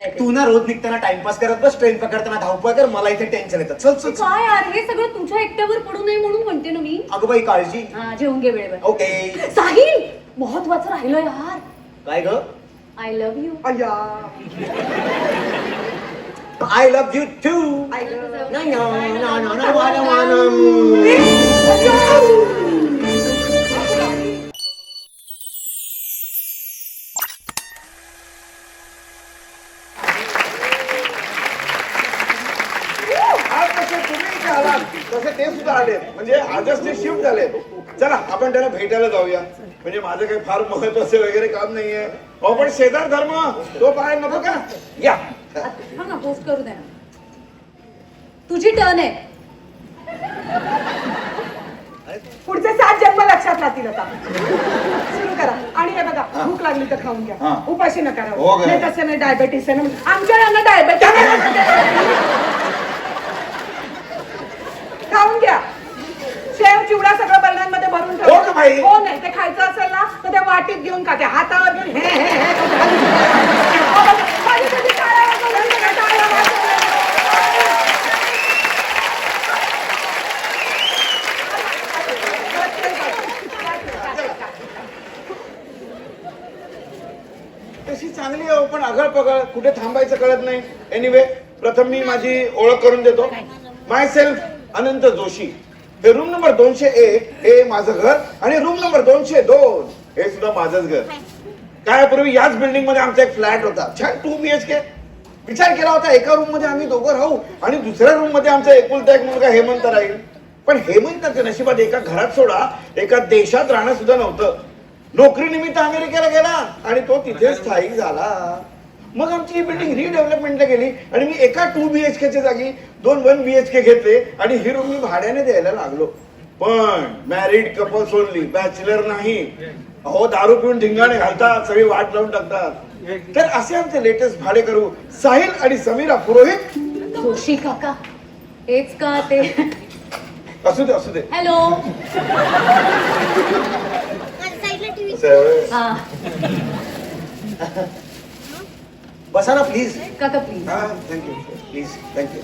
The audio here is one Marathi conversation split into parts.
तू ना रोज निघताना टाइमपास करत बस ट्रेन पकडताना धावपळ कर मला इथे टेन्शन येतं. चल चल. काय यार हे सगळं तुझ्या एकट्यावर पडू नये म्हणून म्हणते ना मी. अगं बाई काळजी. हा जेवून घे वेळेवर. ओके. साहिल महत्वाचं राहिलं यार. काय ग? आय लव्ह यू अय्या. I love you too I love- आज कसे तुम्ही इथे आलात तसे ते सुद्धा आले. म्हणजे आजच ते शिफ्ट झाले. चला आपण त्यांना भेटायला जाऊया. म्हणजे माझं काही फार महत्वाचं वगैरे काम नाहीये. अहो पण शेजार धर्म तो पाहायला नको का? या. हा ना करू दे ना तुझी टर्न आहे. पुढचे सात जन्म लक्षात राहतील आता. सुरू करा. आणि हे बघा भूक लागली तर खाऊन घ्या. हा. उपाशी नका हो राहू गं. नाही तसं नाही डायबेटीस आहे ना. आमच्या यांना डायबेटीस खाऊन घ्या शेव चिवडा सगळं बर्णांमध्ये ठेवा. हो नाही ते खायचं असेल ना तर ते वाटीत घेऊन खा ते हातावर घेऊन हे हे हे. करून खाली. हो, माझी कधी टाळ्या वाजवल्या, सगळ्या टाळ्या वाजवल्या. तशी चांगली आहे हो, पण अगळ पगळ कुठे थांबायचं कळत नाही. एनिवे प्रथम मी माझी ओळख करून देतो. Myself Anant Joshi. हे रूम नंबर दोनशे एक हे माझं घर आणि रूम नंबर दोनशे दोन. हे सुद्धा माझंच घर. काय पूर्वी याच बिल्डिंगमध्ये आमचा एक फ्लॅट होता. छान टू बी एच के. विचार केला होता एका रूममध्ये आम्ही दोघं राहू आणि दुसऱ्या रूममध्ये आमचा एकुलता एक मुलगा हेमंत राहील. पण हेमंताच्या नशिबात एका घरात सोडा एका देशात राहणं सुद्धा नव्हतं. नोकरी निमित्त अमेरिकेला गेला आणि तो तिथे स्थायिक झाला. मग आमची ही बिल्डिंग रिडेव्हलपमेंटला गेली आणि मी एका टू बी एच च्या जागी दोन वन बी एच के घेतले आणि ही रूम मी भाड्याने द्यायला लागलो. पण मॅरिड कपल्स ओनली बॅचलर नाही. अहो दारू पिऊन धिंगाणे घालतात सगळी वाट लावून टाकतात. तर असे आमचे लेटेस्ट भाडे करू साहिल आणि समीरा पुरोहित. जोशी काका हेच का ते? असू दे असू दे. हॅलो. हा. बसा ना प्लीज काका प्लीज हा थँक्यू प्लीज थँक्यू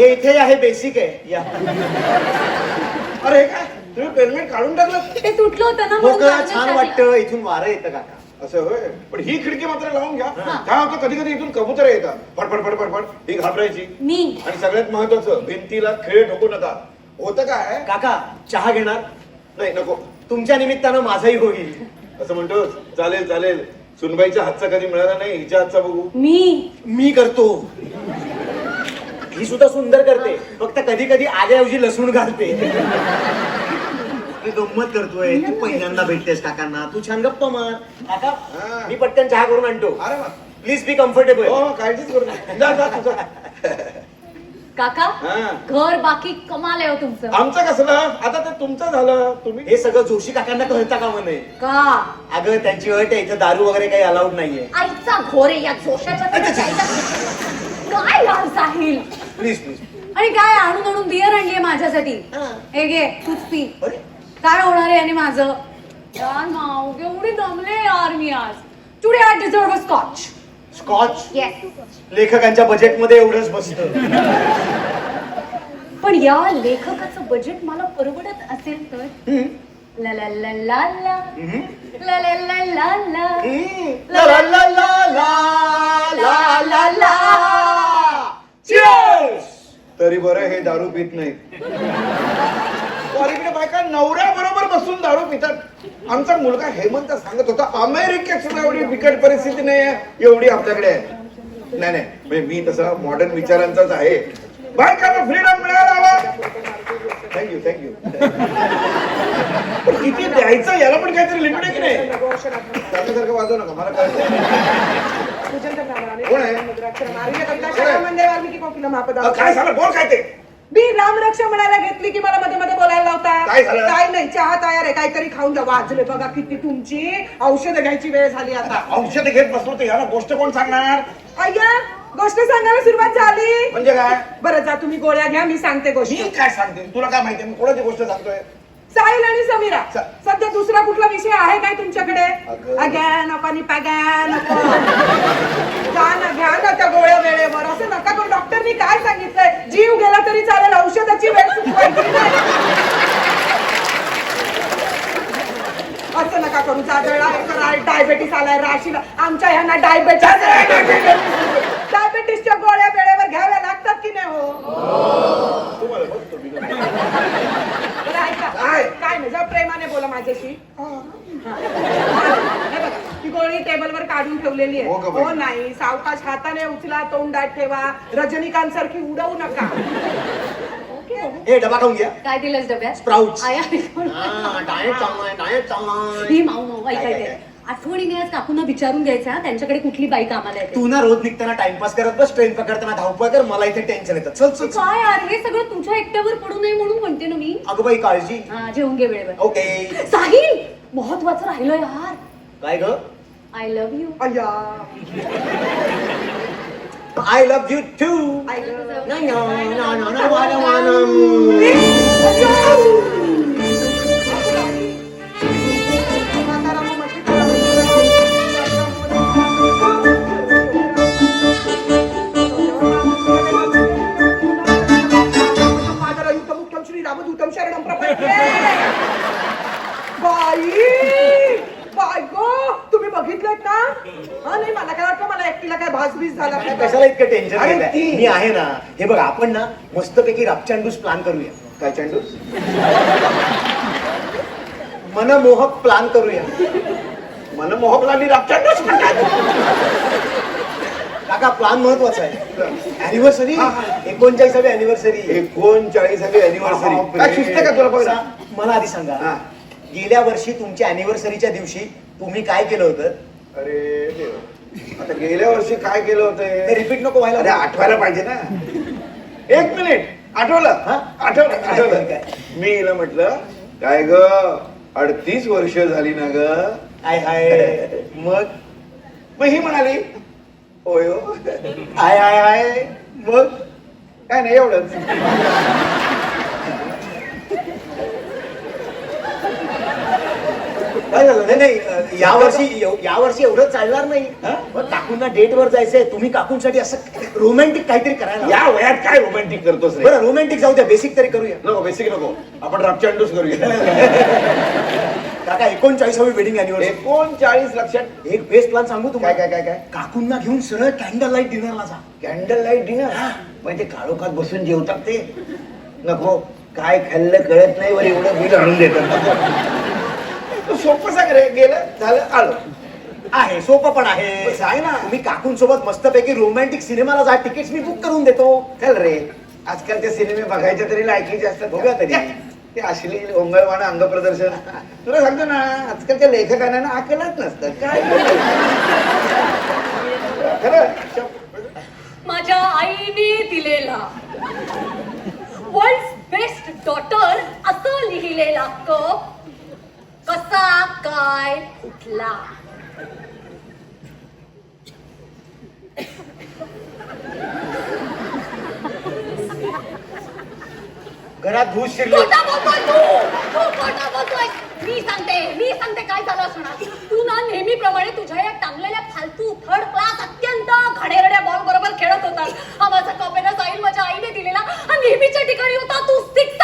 हे इथे आहे बेसिक आहे. या. अरे हे काय? तुम्ही पेमेंट काढून टाकलं? ते तुटलं होतं ना म्हणून मोकळं काढण्यासाठी. छान वाटतं इथून वारं येतं काका. असं होय. पण ही खिडकी मात्र लावून घ्या. हा. काय होतं कधी कधी इथून कबुतर येतात. फडफड फडफड फड ही घाबरायची. मी. आणि सगळ्यात महत्वाचं भिंतीला खेळ ठोकू नका होतं काय? काका चहा घेणार? नाही नको. तुमच्या निमित्तानं माझाही होईल. असं म्हणतोस चालेल चालेल. सुनबाईच्या हातचा कधी मिळाला नाही हिच्या हातचा बघू. मी. मी करतो. ही सुद्धा सुंदर करते. फक्त कधी कधी आल्याऐवजी लसूण घालते. मी गंमत करतोय. तू पहिल्यांदा भेटतेस काकांना. तू छान गप्पा मार. काका हा. मी पटकन चहा करून आणतो. अरे वा. प्लीज बी कम्फर्टेबल हो हो, काळजीच करू नका. जा जा तू जा. काका हा. घर बाकी कमाल आहे हो तुमचं. आमचं कसलं आता ते तुमचं झालं. तुम्ही? हे सगळं जोशी काकांना कळता का म्हणे? का? अगं त्यांची अट आहे इथं दारू वगैरे काही अलाउड नाहीये. आईचा घोरे या जोशाच्या तरी. काय साहिल प्लीज प्लीज आणि काय आणून आणून बियर आणलीये माझ्यासाठी हा. हे घे तूच पी अरे काय होणार आहे आणि माझं यार माऊ केवढी दमले यार मी आज today I deserve a scotch scotch yes लेखकांच्या बजेटमध्ये एवढंच बसतं पण या लेखकाचं बजेट मला परवडत असेल तर हम्म. ला ला ला ला ला हम्म. ला ला ला ला ला हम्म. ला ला ला ला ला ला ला ला! तरी बरं हे दारू पित नाही. अलीकडे बायका नवऱ्या बरोबर बसून दारू पितात. आमचा मुलगा हेमंत सांगत होता अमेरिकेत सुद्धा एवढी बिकट परिस्थिती नाही आहे एवढी आपल्याकडे आहे. नाही नाही म्हणजे मी तसा मॉडर्न विचारांचाच आहे. बायकांना फ्रीडम मिळायला हवा. थँक्यू थँक्यू पण किती द्यायचं याला पण काहीतरी लिमिट आहे की नाही? त्याच्यासारखं वाजव नका मला कळतं कोण आहे? अ, काय झालं? बोल काय ते? मी रामरक्षा म्हणायला घेतली की मला मध्ये मध्ये बोलायला लावता. काय झालं? काय नाही चहा तयार आहे काहीतरी खाऊन जा. वाजले बघा किती तुमची औषध घ्यायची वेळ झाली आता. औषध घेत बसलो तर गोष्ट कोण सांगणार? अय्या गोष्ट सांगायला सुरुवात झाली. म्हणजे काय? बरं जा तुम्ही गोळ्या घ्या मी सांगते गोष्ट. मी काय सांगते? तुला काय माहिती? मी कोणाची गोष्ट सांगतोय? साहिल आणि समीरा सध्या दुसरा कुठला विषय आहे काय तुमच्याकडे? अगं. अग्या नको आणि पॅग्या नको. जा ना घ्या ना त्या गोळ्या वेळेवर. असं नका करू. डॉक्टरनी काय सांगितलंय? जीव गेला तरी चालेल. औषधाची वेळ नाही. असं नका करू. जाजळा डायबेटीस आलाय राशीला. आमच्या ह्यांना डायबेटीस डायबेटीसच्या गोळ्या वेळेवर घ्याव्या लागतात की नाही हो तुम्हाला बघतो मी. बरं ऐका काय? काय नाही जरा प्रेमाने बोला माझ्याशी? हा. हे. बघा, ती गोळी टेबलवर काढून ठेवलेली हो का आहे बाई? हो नाही सावकाश हाताने उचला तोंडात ठेवा रजनीकांत सारखी उडवू नका. ओके. हे डबा खाऊन घ्या. काय दिलंस डब्यात? Sprouts. आया डाएट चांगला डाएट चांगला ही माऊ माऊ काय, काय, ऐकायचे काय? आठवणीने आज काकूंना विचारून घ्यायचं त्यांच्याकडे कुठली बाई कामाला येते. तू ना रोज निघताना टाइमपास करत बस ट्रेन पकडताना धावपळ कर मला इथे टेन्शन येतं. चल चल चल. काय यार हे सगळं तुमच्या एकट्यावर पडू नये म्हणून म्हणते ना मी. अगं बाई काळजी. हा जेवून घे वेळेवर. ओके. साहिल महत्वाचं राहिलं यार. काय ग? आय लव्ह यू अय्या. आय लव्ह यू टू आई गं. म्हातारा आपण ना मस्तपैकी रापचांडूस प्लान करूया. काय चंडूस? मनमोहक प्लान करूया. मन मोहकलांनी राबचांडूस म्हणतात काका प्लान महत्त्वाचा आहे. अॅनिव्हर्सरी. एकोणचाळीसावी अॅनिव्हर्सरी एकोणचाळीसावी अॅनिव्हर्सरी काय का तुला बघा? मला आधी सांगा. गेल्या वर्षी तुमच्या अॅनिव्हर्सरीच्या दिवशी तुम्ही काय केलं होतं? अरे देवा. आता गेल्या वर्षी काय केलं होतं? ते? रिपीट नको अरे व्हायला आठवायला पाहिजे ना. एक मिनिट. आठवलं? हा? आठवलं आठवलं. काय? मी हिला म्हटलं काय ग? अडतीस वर्ष झाली ना ग? हाय हाय. मग? मग ही म्हणाली होय हो. हाय हाय हाय मग? काय नाही एवढंच. काय झालं नाही नाही यावर्षी यावर्षी एवढं चालणार नाही. हा? मग काकूंना डेट वर जायचंय तुम्ही काकूंसाठी असं रोमॅन्टिक काहीतरी करायला. या वयात काय रोमॅन्टिक करतोस रे? बरं रोमॅन्टिक जाऊ द्या बेसिक तरी करूया. नको बेसिक नको. आपण राबचांडूस करूया. काका एकोणचाळीसावी वेडिंग अॅनिव्हर्सरी एकोणचाळीस लक्षात. एक बेस्ट प्लॅन सांगू तुम्हाला. काय, काय, काय, काय? काकूंना घेऊन सरळ कॅन्डल लाइट डिनरला जा. कॅन्डल लाइट डिनर म्हणजे काळोखात बसून जेवतात ते. नको काय खाल्लं कळत नाही वर एवढं बिल आणून देतात. तू सोपं सांग रे गेलं झालं आलो. आहे सोपं पण आहे. सांग ना. तुम्ही काकूंसोबत मस्तपैकी रोमॅन्टिक सिनेमाला जा तिकीट्स मी बुक करून देतो. चल रे. आजकालचे सिनेमे बघायच्या तरी लायकीचे असतात बघूया तरी. ते अश्लील ओंगळवाणं अंग प्रदर्शन. तुला सांगतो ना आजकालच्या लेखकांना ना अकलच नसतं. काय खरं? माझ्या आईने दिलेला. वर्ल्ड बेस्ट डॉटर असं लिहिलेला कप कसा काय फुटला घरात घुस शिरली खोटं बोलतोय तू. तू खोटं बोलतोय. मी सांगते मी सांगते काय झालं असणार तू ना नेहमीप्रमाणे तुझ्या या टांगलेल्या फालतू थर्ड क्लास अत्यंत घडेरड्या बॉल बरोबर खेळत होतास हा माझा कप आहे ना साहिल माझ्या आईने दिलेला हा नेहमीच्या ठिकाणी होता. तू मारली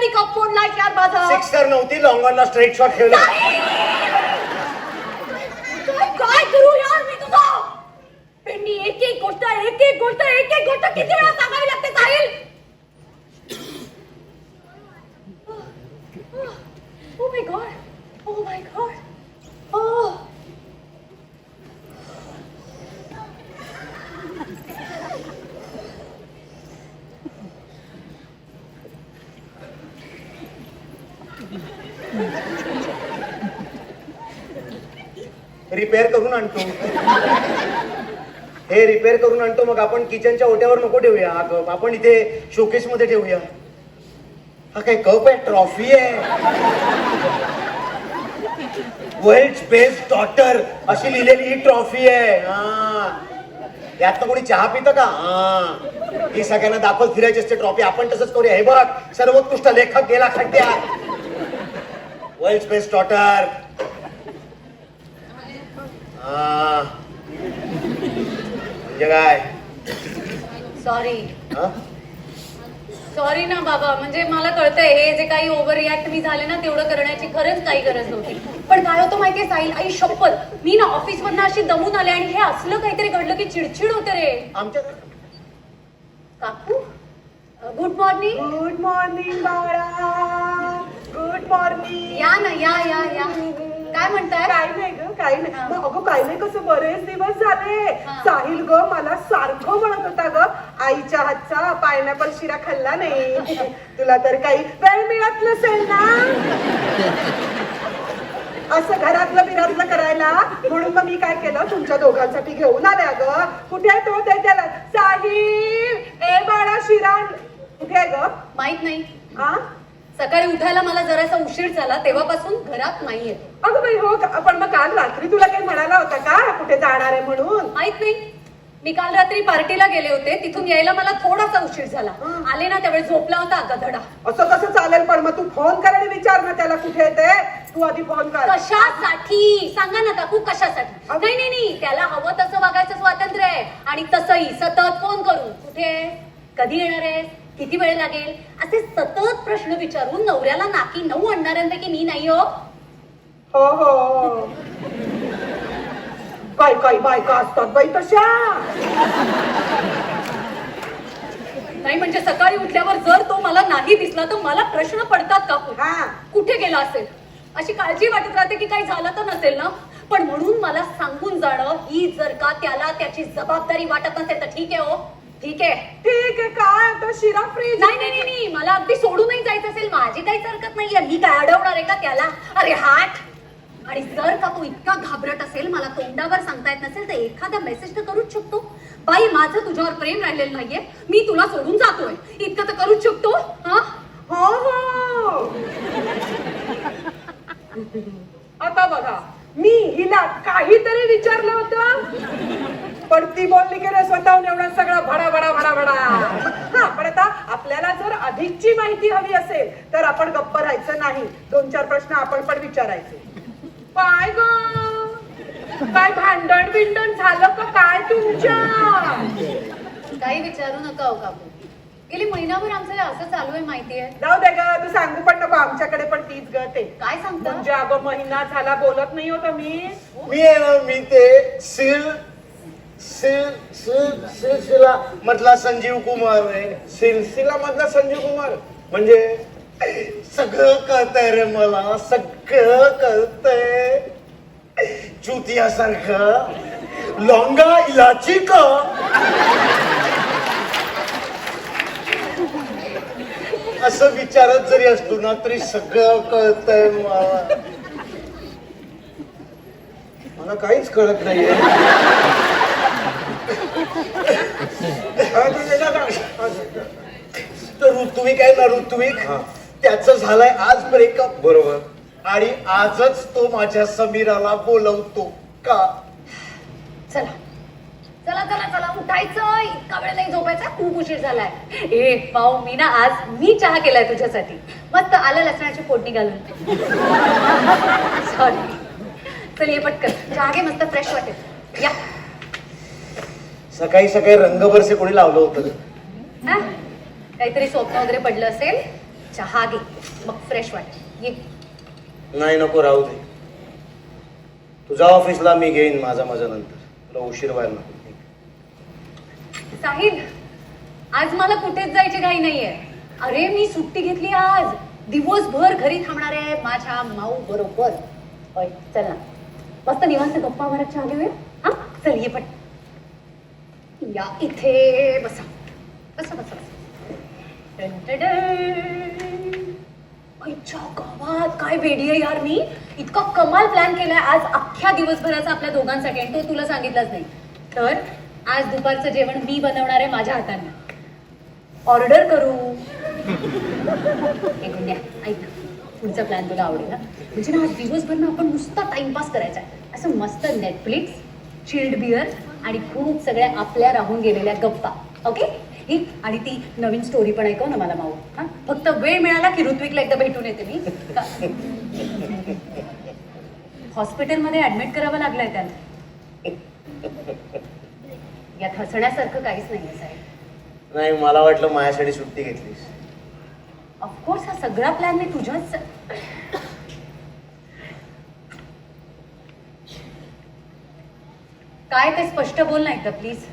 आणि कप फोडला यार माझा. सिक्सर नव्हती लॉंगॉनला स्ट्रेट शॉट खेळला. काय काय करू यार मी तुझा? पेंडी एक एक गोष्ट एक एक गोष्ट एक एक गोष्ट किती वेळा सांगावी लागते साहिल? रिपेअर करून आणतो. हे रिपेअर करून आणतो मग आपण किचनच्या ओट्यावर नको ठेवूया. हा कप आपण इथे शोकेस मध्ये ठेवूया. हा काय कप आहे? ट्रॉफी आहे. वर्ल्ड बेस्ट डॉटर अशी लिहिलेली ही ट्रॉफी आहे. हा. यातनं कोणी चहा पितं का? हा. ही सगळ्यांना दाखवत फिरायची असते ट्रॉफी आपण तसंच करूया. हे बघ सर्वोत्कृष्ट लेखक गेला खड्ड्यात. वर्ल्ड बेस्ट डॉटर म्हणजे काय? सॉरी हा? सॉरी ना बाबा म्हणजे मला कळतंय हे जे काही ओव्हर रिॲक्ट मी झाले ना तेवढं करण्याची खरंच काही गरज नव्हती. पण काय होतं माहितीये साईल आई शपथ. मी ना ऑफिस मधनं अशी दमून आले आणि हे असलं काहीतरी घडलं की चिडचिड होते रे. आमच्या काकू? गुड मॉर्निंग गुड मॉर्निंग बाळा. गुड मॉर्निंग या ना या या या. काय म्हणताय? काय नाही ग काय नाही. मग अगं काय नाही कसं बरेच दिवस झाले. साहिल ग मला सारखं म्हणत होता ग आईच्या हातचा पायनॅपल शिरा खाल्ला नाही. तुला तर काही वेळ मिळत नसेल ना? असं घरातलं बिरातलं करायला. म्हणून मग मी काय केलं तुमच्या दोघांसाठी घेऊन आले अगं. कुठे आहे तो? ते त्याला. साहिल ए बाळा शिरा कुठे आहे ग? माहीत नाही. हा सकाळी उठायला मला जरासा उशीर झाला तेव्हापासून घरात नाहीये. अगं बाई हो का- पण मग काल रात्री तुला काही म्हणाला होता का? कुठे जाणार आहे म्हणून? माहीत नाही. मी काल रात्री पार्टीला गेले होते तिथून यायला मला थोडासा उशीर झाला. हं. आले ना त्यावेळी झोपला होता गधडा. असं कसं चालेल पण मग तू फोन कर आणि विचार ना त्याला कुठे येते तू. आधी फोन कर. कशासाठी? सांगा ना काकू कशासाठी? अगं- नाही नाही नाही. त्याला हवं तसं वागायचं स्वातंत्र्य आहे. आणि तसंही सतत फोन करून. कुठे आहे? कधी येणार आहे? किती वेळ लागेल? असे सतत प्रश्न विचारून नवऱ्याला नाकी नऊ आणणाऱ्यांपैकी मी नाही हो. हो हो काय काय बायका असतात बाई तशा. नाही म्हणजे सकाळी उठल्यावर जर तो मला नाही दिसला तर मला प्रश्न पडतात हा. कुठे गेला असेल? अशी काळजी वाटत राहते की काही झालं तर नसेल ना? पण म्हणून मला सांगून जाणं ही जर का त्याला त्याची जबाबदारी वाटत नसेल तर ठीक आहे हो. ठीक आहे. ठीक आहे काय आता? शिरा फ्रीज नाही नाही नाही, नाही. मला अगदी सोडूनही जायचं असेल. माझी काहीच हरकत नाहीये. मी काय अडवणार आहे का त्याला? अरे हाट. आणि जर का तो इतका घाबरट असेल मला तोंडावर सांगता येत नसेल तर एखादा मेसेज तर करूच शकतो. बाई माझं तुझ्यावर प्रेम राहिलेलं नाहीये. मी तुला सोडून जातोय. इतकं तर करूच शकतो हा? हो हो. आता बघा. मी हिला काहीतरी विचारलं होतं. पण ती बोलली की रे स्वतःहून एवढा सगळा भडा भडा भडा भडा. हा पण आता आपल्याला जर अधिकची माहिती हवी असेल तर आपण गप्प राहायचं नाही. दोन चार प्रश्न आपण पण विचारायचे. काय ग? काय भांडण बिंडण झालं का? काय तुमच्या? काही विचारू नका हो काकू. गेली महिनाभर आमचं हे असं चालू आहे माहितीये जाऊ दे ग तू सांगू पण नको आमच्याकडे पण तीच ग ते काय सांगता? म्हणजे अगं महिना झाला बोलत नाही होत मी. मी आहे ना मी ते सिल सिल सिल सिलसिला मधला संजीव कुमार आहे. सिलसिला मधला संजीव कुमार. म्हणजे सगळं कळतंय रे मला सगळं कळतंय. चुतियासारखं लॉंगा इलाची का? असं विचारत जरी असतो ना तरी सगळं कळतंय मला. मला काहीच कळत नाहीये. तर ऋत्विक आहे ना ऋत्विक? हा. त्याचं झालंय आज ब्रेकअप बरोबर. आणि आजच तो माझ्या समीराला बोलवतो. का? चला. चला चला चला उठायचं. इतका वेळ नाही झोपायचा खूप उशीर झालाय. ए पाऊ मी ना आज मी चहा केलाय तुझ्यासाठी. मस्त आलं लसणाची फोडणी घालून. सॉरी चल ये पटकन. चहा घे मस्त फ्रेश वाटेल या. सकाळी सकाळी रंगभरसे कोणी लावलं होतं हा? काहीतरी स्वप्न वगैरे पडलं असेल चहा घे. मग फ्रेश वाटेल ये. नाही नको राहू दे. तुझ्या ऑफिसला मी घेईन माझा माझ्या नंतर. तुला उशीर व्हायला नको. साहिल आज मला कुठेच जायची घाई नाहीये. अरे मी सुट्टी घेतली आज. दिवसभर घरी थांबणार आहे माझ्या माऊ बरोबर. होय, चल ना. मस्त निवांत गप्पा मारत चहा घेऊया हा चल ये पण. या इथे बसा. बसा बसा बसा. गावात काय वेडी आहे यार मी. इतका कमाल प्लॅन केलाय. आज अख्ख्या दिवसभराचा आपल्या दोघांसाठी आणि तो तुला सांगितलाच नाही. तर आज दुपारचं जेवण मी बनवणार आहे माझ्या हाताने. ऑर्डर करू. एक द्या ऐक पुढचा प्लॅन तुला आवडेल ना म्हणजे ना आज दिवसभर ना आपण नुसता टाइमपास करायचा आहे. असं मस्त नेटफ्लिक्स चिल्ड बिअर आणि खूप सगळ्या आपल्या राहून गेलेल्या गप्पा. ओके ही आणि ती नवीन स्टोरी पण ऐकव ना मला माऊ हा? फक्त वेळ मिळाला की ऋत्विकला एकदा भेटून येते मी. हॉस्पिटलमध्ये ऍडमिट करावं लागलंय त्याला यात हसण्यासारखं काहीच नाहीये साहेब. नाही मला वाटलं माझ्यासाठी सुट्टी घेतलीस. ऑफकोर्स हा सगळा प्लॅन मी तुझ्याच काय ते स्पष्ट बोल नाही तर प्लीज